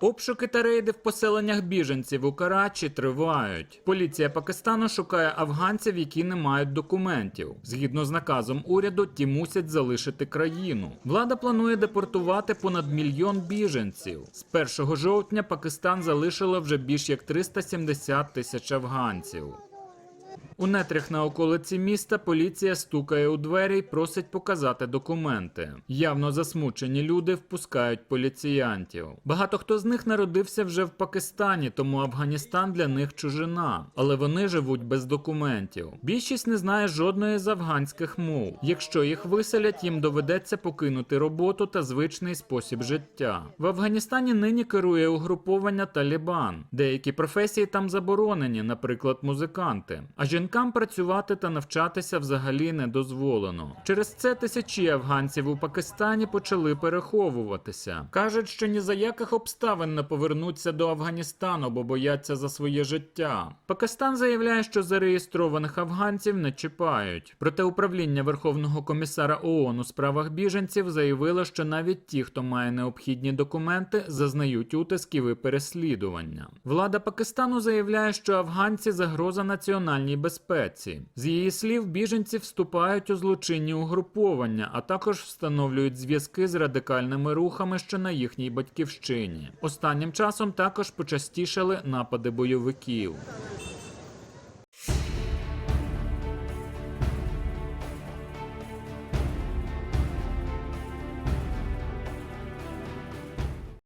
Обшуки та рейди в поселеннях біженців у Карачі тривають. Поліція Пакистану шукає афганців, які не мають документів. Згідно з наказом уряду, ті мусять залишити країну. Влада планує депортувати понад мільйон біженців. З 1 жовтня Пакистан залишило вже більш як 370 тисяч афганців. У нетрях на околиці міста поліція стукає у двері і просить показати документи. Явно засмучені люди впускають поліціянтів. Багато хто з них народився вже в Пакистані, тому Афганістан для них чужина, але вони живуть без документів. Більшість не знає жодної з афганських мов. Якщо їх виселять, їм доведеться покинути роботу та звичний спосіб життя. В Афганістані нині керує угруповання Талібан. Деякі професії там заборонені, наприклад, музиканти. А жінкам працювати та навчатися взагалі не дозволено. Через це тисячі афганців у Пакистані почали переховуватися. кажуть, що ні за яких обставин не повернуться до Афганістану, бо бояться за своє життя. Пакистан заявляє, що зареєстрованих афганців не чіпають. Проте управління Верховного комісара ООН у справах біженців заявило, що навіть ті, хто має необхідні документи, зазнають утисків і переслідування. Влада Пакистану заявляє, що афганці загроза національній безпеці. З її слів, біженці вступають у злочинні угруповання, а також встановлюють зв'язки з радикальними рухами, що на їхній батьківщині. Останнім часом також почастішали напади бойовиків.